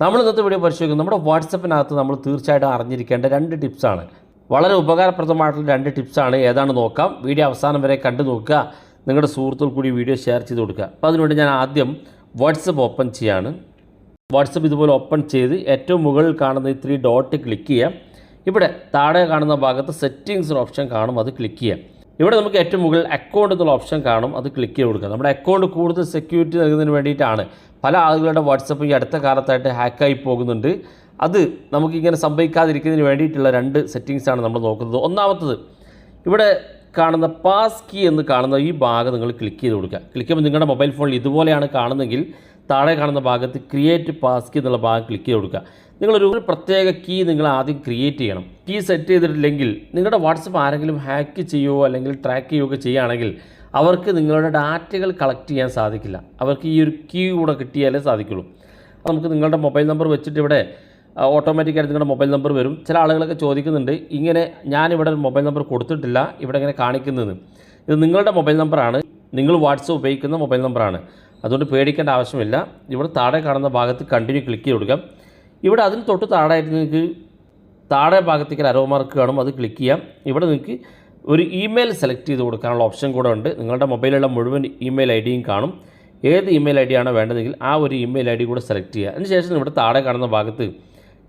നമ്മൾ ഇന്നത്തെ വീഡിയോ പരിശോധിക്കും നമ്മുടെ വാട്സപ്പിനകത്ത് നമ്മൾ തീർച്ചയായിട്ടും അറിഞ്ഞിരിക്കേണ്ട രണ്ട് ടിപ്സാണ്. വളരെ ഉപകാരപ്രദമായിട്ടുള്ള രണ്ട് ടിപ്സാണ്. ഏതാണ് നോക്കാം? വീഡിയോ അവസാനം വരെ കണ്ടു നോക്കുക. നിങ്ങളുടെ സുഹൃത്തുക്കൾ കൂടി വീഡിയോ ഷെയർ ചെയ്ത് കൊടുക്കുക. അപ്പോൾ അതിനുവേണ്ടി ഞാൻ ആദ്യം വാട്സപ്പ് ഓപ്പൺ ചെയ്യാണ്. വാട്സപ്പ് ഇതുപോലെ ഓപ്പൺ ചെയ്ത് ഏറ്റവും മുകളിൽ കാണുന്ന ഈ ത്രീ ഡോട്ട് ക്ലിക്ക് ചെയ്യാം ഇവിടെ താഴെ കാണുന്ന ഭാഗത്ത് സെറ്റിങ്സ് ഓപ്ഷൻ കാണും. അത് ക്ലിക്ക് ചെയ്യാം ഇവിടെ നമുക്ക് ഏറ്റവും മുകളിൽ അക്കൗണ്ട് എന്നുള്ള ഓപ്ഷൻ കാണും. അത് ക്ലിക്ക് ചെയ്ത് കൊടുക്കുക. നമ്മുടെ അക്കൗണ്ട് കൂടുതൽ സെക്യൂരിറ്റി നൽകുന്നതിന് വേണ്ടിയിട്ടാണ് പല ആളുകളുടെ വാട്സപ്പ് ഈ അടുത്ത കാലത്തായിട്ട് ഹാക്കായി പോകുന്നുണ്ട്. അത് നമുക്കിങ്ങനെ സംഭവിക്കാതിരിക്കുന്നതിന് വേണ്ടിയിട്ടുള്ള രണ്ട് സെറ്റിങ്സാണ് നമ്മൾ നോക്കുന്നത്. ഒന്നാമത്തത് ഇവിടെ കാണുന്ന പാസ് കീ എന്ന് കാണുന്ന ഈ ഭാഗം നിങ്ങൾ ക്ലിക്ക് ചെയ്ത് കൊടുക്കുക. ക്ലിക്ക് ചെയ്യുമ്പോൾ നിങ്ങളുടെ മൊബൈൽ ഫോണിൽ ഇതുപോലെയാണ് കാണുന്നതെങ്കിൽ താഴെ കാണുന്ന ഭാഗത്ത് ക്രിയേറ്റ് പാസ് കീ എന്നുള്ള ഭാഗം ക്ലിക്ക് ചെയ്ത് കൊടുക്കുക. നിങ്ങളൊരു ഒരു പ്രത്യേക കീ നിങ്ങൾ ആദ്യം ക്രിയേറ്റ് ചെയ്യണം. കീ സെറ്റ് ചെയ്തിട്ടില്ലെങ്കിൽ നിങ്ങളുടെ വാട്സപ്പ് ആരെങ്കിലും ഹാക്ക് ചെയ്യുകയോ അല്ലെങ്കിൽ ട്രാക്ക് ചെയ്യുകയോ ചെയ്യുകയാണെങ്കിൽ അവർക്ക് നിങ്ങളുടെ ഡാറ്റകൾ കളക്ട് ചെയ്യാൻ സാധിക്കില്ല. അവർക്ക് ഈ ഒരു കീ കൂടെ കിട്ടിയാലേ സാധിക്കുള്ളൂ. നമുക്ക് നിങ്ങളുടെ മൊബൈൽ നമ്പർ വെച്ചിട്ട് ഇവിടെ ഓട്ടോമാറ്റിക്കായിട്ട് നിങ്ങളുടെ മൊബൈൽ നമ്പർ വരും. ചില ആളുകളൊക്കെ ചോദിക്കുന്നുണ്ട് ഇങ്ങനെ ഞാനിവിടെ ഒരു മൊബൈൽ നമ്പർ കൊടുത്തിട്ടില്ല ഇവിടെ ഇങ്ങനെ കാണിക്കുന്നത് ഇത് നിങ്ങളുടെ മൊബൈൽ നമ്പറാണ് നിങ്ങൾ വാട്സപ്പ് ഉപയോഗിക്കുന്ന മൊബൈൽ നമ്പറാണ് അതുകൊണ്ട് പേടിക്കേണ്ട ആവശ്യമില്ല. ഇവിടെ താഴെ കാണുന്ന ഭാഗത്ത് കണ്ടിന്യൂ ക്ലിക്ക് ചെയ്ത് കൊടുക്കാം. ഇവിടെ അതിന് തൊട്ട് താഴെയായിട്ട് നിങ്ങൾക്ക് താഴെ ഭാഗത്തേക്ക് ഒരു മാർക്ക് കാണും. അത് ക്ലിക്ക് ചെയ്യാം. ഇവിടെ നിങ്ങൾക്ക് ഒരു ഇമെയിൽ സെലക്ട് ചെയ്ത് കൊടുക്കാനുള്ള ഓപ്ഷൻ കൂടെ ഉണ്ട്. നിങ്ങളുടെ മൊബൈലിലുള്ള മുഴുവൻ ഇമെയിൽ ഐ ഡിയും കാണും. ഏത് ഇമെയിൽ ഐ ഡിയാണ് വേണ്ടതെങ്കിൽ ആ ഒരു ഇമെയിൽ ഐ ഡി കൂടെ സെലക്ട് ചെയ്യുക. അതിനുശേഷം ഇവിടെ താഴെ കാണുന്ന ഭാഗത്ത്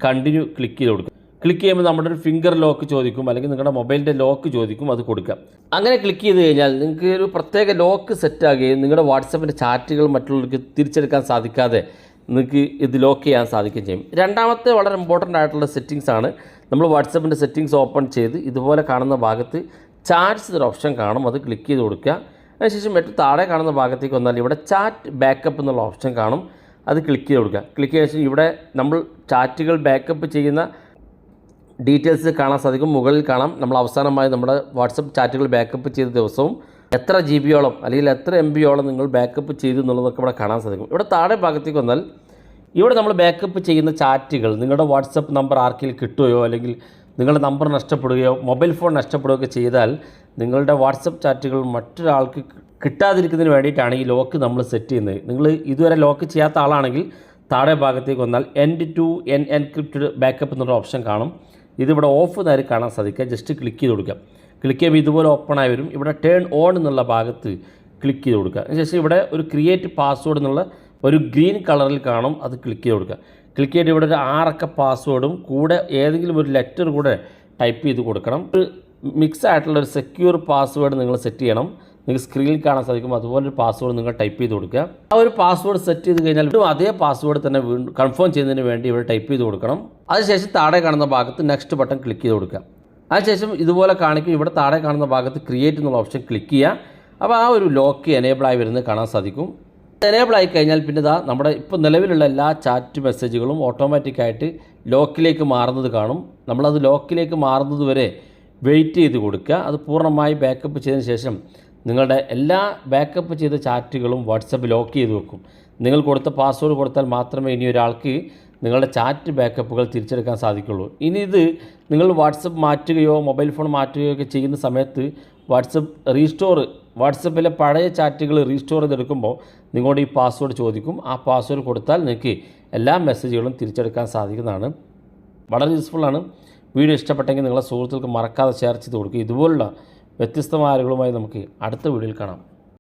കണ്ടിന്യൂ ക്ലിക്ക് ചെയ്ത് കൊടുക്കുക. ക്ലിക്ക് ചെയ്യുമ്പോൾ നമ്മുടെ ഒരു ഫിംഗർ ലോക്ക് ചോദിക്കും അല്ലെങ്കിൽ നിങ്ങളുടെ മൊബൈലിന്റെ ലോക്ക് ചോദിക്കും അത് കൊടുക്കാം അങ്ങനെ ക്ലിക്ക് ചെയ്ത് കഴിഞ്ഞാൽ നിങ്ങൾക്ക് ഒരു പ്രത്യേക ലോക്ക് സെറ്റാകുകയും നിങ്ങളുടെ വാട്സപ്പിന്റെ ചാറ്റുകൾ മറ്റുള്ളവർക്ക് തിരിച്ചെടുക്കാൻ സാധിക്കാതെ നിങ്ങൾക്ക് ഇത് ലോക്ക് ചെയ്യാൻ സാധിക്കുകയും ചെയ്യും. രണ്ടാമത്തെ വളരെ ഇമ്പോർട്ടന്റ് ആയിട്ടുള്ള സെറ്റിങ്സ് ആണ് നമ്മൾ വാട്സപ്പിന്റെ സെറ്റിങ്സ് ഓപ്പൺ ചെയ്ത് ഇതുപോലെ കാണുന്ന ഭാഗത്ത് ചാറ്റ്സ് ഒരു ഓപ്ഷൻ കാണും അത് ക്ലിക്ക് ചെയ്ത് കൊടുക്കുക. അതിനുശേഷം ഏറ്റവും താഴെ കാണുന്ന ഭാഗത്തേക്ക് വന്നാൽ ഇവിടെ ചാറ്റ് ബാക്കപ്പ് എന്നുള്ള ഓപ്ഷൻ കാണും അത് ക്ലിക്ക് ചെയ്ത് കൊടുക്കുക. ക്ലിക്ക് ചെയ്ത ശേഷം ഇവിടെ നമ്മൾ ചാറ്റുകൾ ബാക്കപ്പ് ചെയ്യുന്ന ഡീറ്റെയിൽസ് കാണാൻ സാധിക്കും. മുകളിൽ കാണാം. നമ്മൾ അവസാനമായി നമ്മുടെ വാട്സപ്പ് ചാറ്റുകൾ ബാക്കപ്പ് ചെയ്ത ദിവസവും എത്ര ജി ബിയോളം അല്ലെങ്കിൽ എത്ര എം ബിയോളം നിങ്ങൾ ബാക്കപ്പ് ചെയ്തു എന്നുള്ളതൊക്കെ ഇവിടെ കാണാൻ സാധിക്കും. ഇവിടെ താഴെ ഭാഗത്തേക്ക് വന്നാൽ ഇവിടെ നമ്മൾ ബാക്കപ്പ് ചെയ്യുന്ന ചാറ്റുകൾ നിങ്ങളുടെ വാട്സപ്പ് നമ്പർ ആർക്കെങ്കിലും കിട്ടുകയോ അല്ലെങ്കിൽ നിങ്ങളുടെ നമ്പർ നഷ്ടപ്പെടുകയോ മൊബൈൽ ഫോൺ നഷ്ടപ്പെടുകയൊക്കെ ചെയ്താൽ നിങ്ങളുടെ വാട്സപ്പ് ചാറ്റുകൾ മറ്റൊരാൾക്ക് കിട്ടാതിരിക്കുന്നതിന് വേണ്ടിയിട്ടാണ് ഈ ലോക്ക് നമ്മൾ സെറ്റ് ചെയ്യുന്നത്. നിങ്ങൾ ഇതുവരെ ലോക്ക് ചെയ്യാത്ത ആളാണെങ്കിൽ താഴെ ഭാഗത്തേക്ക് വന്നാൽ end to end encrypted backup എന്നുള്ള ഓപ്ഷൻ കാണും. ഇതിവിടെ ഓഫ് നേരെ കാണാൻ സാധിക്കുക. ജസ്റ്റ് ക്ലിക്ക് ചെയ്ത് കൊടുക്കുക. ക്ലിക്ക് ചെയ്യുമ്പോൾ ഇതുപോലെ ഓപ്പൺ ആയി വരും. ഇവിടെ ടേൺ ഓൺ എന്നുള്ള ഭാഗത്ത് ക്ലിക്ക് ചെയ്ത് കൊടുക്കുക. അതിനുശേഷം ഇവിടെ ഒരു ക്രിയേറ്റ് പാസ്വേഡ് എന്നുള്ള ഒരു ഗ്രീൻ കളറിൽ കാണും. അത് ക്ലിക്ക് ചെയ്ത് കൊടുക്കുക. ക്ലിക്ക് ചെയ്തിട്ട് ഇവിടെ ഒരു ആറക്ക പാസ്വേഡും കൂടെ ഏതെങ്കിലും ഒരു ലെറ്റർ കൂടെ ടൈപ്പ് ചെയ്ത് കൊടുക്കണം. ഒരു മിക്സ് ആയിട്ടുള്ള ഒരു സെക്യൂർ പാസ്വേഡ് നിങ്ങൾ സെറ്റ് ചെയ്യണം. നിങ്ങൾക്ക് സ്ക്രീനിൽ കാണാൻ സാധിക്കും അതുപോലെ ഒരു പാസ്വേഡ് നിങ്ങൾ ടൈപ്പ് ചെയ്ത് കൊടുക്കുക. ആ ഒരു പാസ്വേഡ് സെറ്റ് ചെയ്ത് കഴിഞ്ഞാൽ വീണ്ടും അതേ പാസ്വേഡ് തന്നെ വീണ്ടും കൺഫേം ചെയ്യുന്നതിന് വേണ്ടി ഇവിടെ ടൈപ്പ് ചെയ്ത് കൊടുക്കണം. അതിനുശേഷം താഴെ കാണുന്ന ഭാഗത്ത് നെക്സ്റ്റ് ബട്ടൺ ക്ലിക്ക് ചെയ്ത് കൊടുക്കുക. അതിനുശേഷം ഇതുപോലെ കാണിക്കും ഇവിടെ താഴെ കാണുന്ന ഭാഗത്ത് ക്രിയേറ്റ് എന്നുള്ള ഓപ്ഷൻ ക്ലിക്ക് ചെയ്യുക. അപ്പോൾ ആ ഒരു ലോക്ക് എനേബിൾ ആയി വരുന്നത് കാണാൻ സാധിക്കും. എനേബിൾ ആയി കഴിഞ്ഞാൽ പിന്നെ ഇതാ നമ്മുടെ ഇപ്പോൾ നിലവിലുള്ള എല്ലാ ചാറ്റ് മെസ്സേജുകളും ഓട്ടോമാറ്റിക്കായിട്ട് ലോക്കിലേക്ക് മാറുന്നത് കാണും. നമ്മളത് ലോക്കിലേക്ക് മാറുന്നത് വരെ വെയിറ്റ് ചെയ്ത് കൊടുക്കുക. അത് പൂർണമായി ബാക്കപ്പ് ചെയ്തതിന് ശേഷം നിങ്ങളുടെ എല്ലാ ബാക്കപ്പ് ചെയ്ത ചാറ്റുകളും വാട്സപ്പ് ലോക്ക് ചെയ്ത് വെക്കും. നിങ്ങൾ കൊടുത്ത പാസ്വേഡ് കൊടുത്താൽ മാത്രമേ ഇനി ഒരാൾക്ക് നിങ്ങളുടെ ചാറ്റ് ബാക്കപ്പുകൾ തിരിച്ചെടുക്കാൻ സാധിക്കുള്ളൂ. ഇനി ഇത് നിങ്ങൾ വാട്സപ്പ് മാറ്റുകയോ മൊബൈൽ ഫോൺ മാറ്റുകയോ ഒക്കെ ചെയ്യുന്ന സമയത്ത് വാട്സപ്പ് റീസ്റ്റോർ വാട്സപ്പിലെ പഴയ ചാറ്റുകൾ റീസ്റ്റോർ ചെയ്തെടുക്കുമ്പോൾ നിങ്ങളോട് ഈ പാസ്വേഡ് ചോദിക്കും. ആ പാസ്വേഡ് കൊടുത്താൽ നിങ്ങൾക്ക് എല്ലാ മെസ്സേജുകളും തിരിച്ചെടുക്കാൻ സാധിക്കുന്നതാണ്. വളരെ യൂസ്ഫുള്ളാണ് വീഡിയോ ഇഷ്ടപ്പെട്ടെങ്കിൽ നിങ്ങളെ സുഹൃത്തുക്കൾക്ക് മറക്കാതെ ഷെയർ ചെയ്ത് കൊടുക്കുക. ഇതുപോലുള്ള വ്യത്യസ്തമായ ആളുകളുമായി നമുക്ക് അടുത്ത വീഡിയോയിൽ കാണാം.